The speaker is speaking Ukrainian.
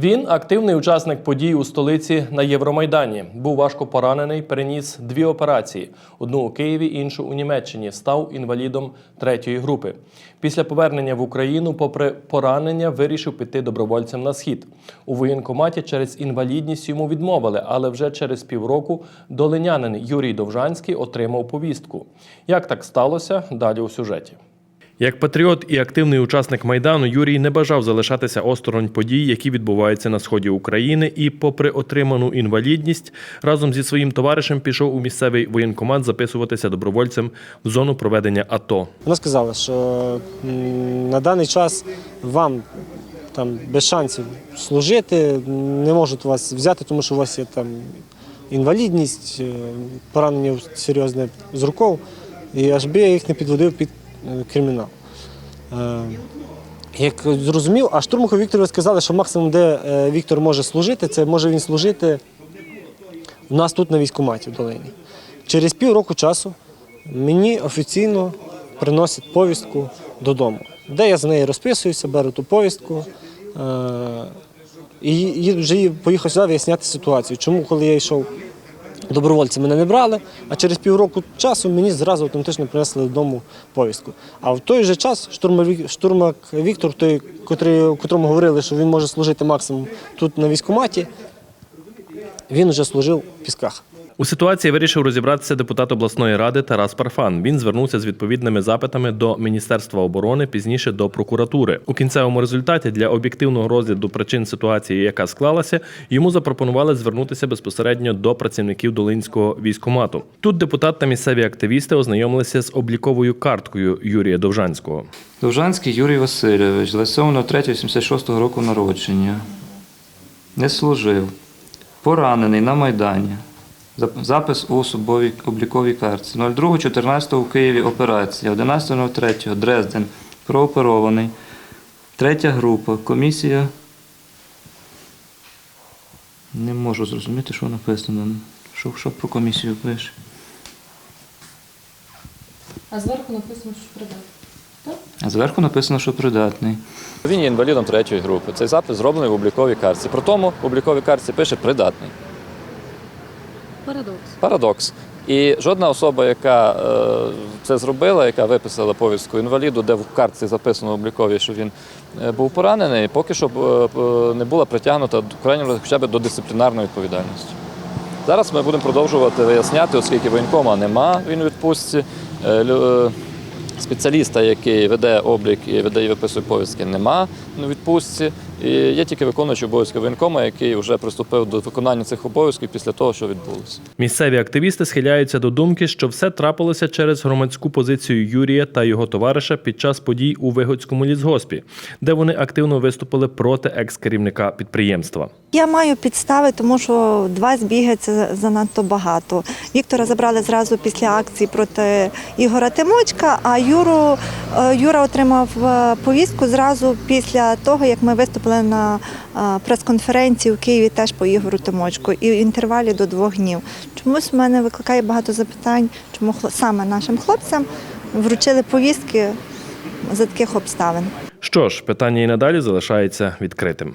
Він активний учасник подій у столиці на Євромайдані. Був важко поранений, переніс дві операції: одну у Києві, іншу у Німеччині. Став інвалідом третьої групи. Після повернення в Україну, попри поранення, вирішив піти добровольцем на схід. У воєнкоматі через інвалідність йому відмовили, але вже через півроку долинянин Юрій Довжанський отримав повістку. Як так сталося? Далі у сюжеті. Як патріот і активний учасник майдану, Юрій не бажав залишатися осторонь подій, які відбуваються на сході України, і, попри отриману інвалідність, разом зі своїм товаришем пішов у місцевий воєнкомат записуватися добровольцем в зону проведення АТО. Вона сказала, що на даний час вам там без шансів служити, не можуть вас взяти, тому що у вас є там інвалідність, е, поранення серйозне з руков, і аж би я їх не підводив під кримінал. Е, Як зрозумів, а штурмаху Віктору сказали, що максимум, де е, Віктор може служити, це може він служити у нас тут на військкоматі в долині. Через півроку часу мені офіційно приносять повістку додому, де я за нею розписуюся, беру ту повістку. Е- і вже поїхав сюди виясняти ситуацію. Чому, коли я йшов добровольці, мене не брали, а через півроку часу мені зразу автоматично принесли додому повістку. А в той же час штурмак Віктор, той, котрий, котрому говорили, що він може служити максимум тут на військкоматі, він вже служив в пісках. У ситуації вирішив розібратися депутат обласної ради Тарас Парфан. Він звернувся з відповідними запитами до Міністерства оборони, пізніше до прокуратури. У кінцевому результаті для об'єктивного розгляду причин ситуації, яка склалася, йому запропонували звернутися безпосередньо до працівників Долинського військкомату. Тут депутат та місцеві активісти ознайомилися з обліковою карткою Юрія Довжанського. Довжанський Юрій Васильович, зареєстровано 3-86 року народження. Не служив. Поранений на Майдані. Зап- Запис у особовій обліковій картці. 02.14 у Києві операція. 11.03 Дрезден. Прооперований. Третя група. Комісія. Не можу зрозуміти, що написано. Що, що про комісію пише? А зверху написано, що придатний. Так? А зверху написано, що придатний. Він є інвалідом третьої групи. Цей запис зроблений в обліковій картці. При тому в обліковій картці пише придатний. Парадокс. Парадокс. І жодна особа, яка е, це зробила, яка виписала повістку інваліду, де в картці записано в обліковій, що він е, був поранений, поки що е, е, не була притягнута до крайнього хоча б до дисциплінарної відповідальності. Зараз ми будемо продовжувати виясняти, оскільки воєнкома нема, він у відпустці. Е, е, Спеціаліста, який веде облік і веде і виписує повістки, нема у відпустці. І є тільки виконуючий обов'язки воєнкома, який вже приступив до виконання цих обов'язків після того, що відбулося. Місцеві активісти схиляються до думки, що все трапилося через громадську позицію Юрія та його товариша під час подій у Вигодському лісгоспі, де вони активно виступили проти екс-керівника підприємства. Я маю підстави, тому що два збіги це занадто багато. Віктора забрали зразу після акції проти Ігора Тимочка, а Юру Юра отримав е, повістку зразу після того, як ми виступили на е, прес-конференції в Києві теж по Ігору Тимочку і в інтервалі до двох днів. Чомусь в мене викликає багато запитань, чому саме нашим хлопцям вручили повістки за таких обставин. Що ж, питання і надалі залишається відкритим.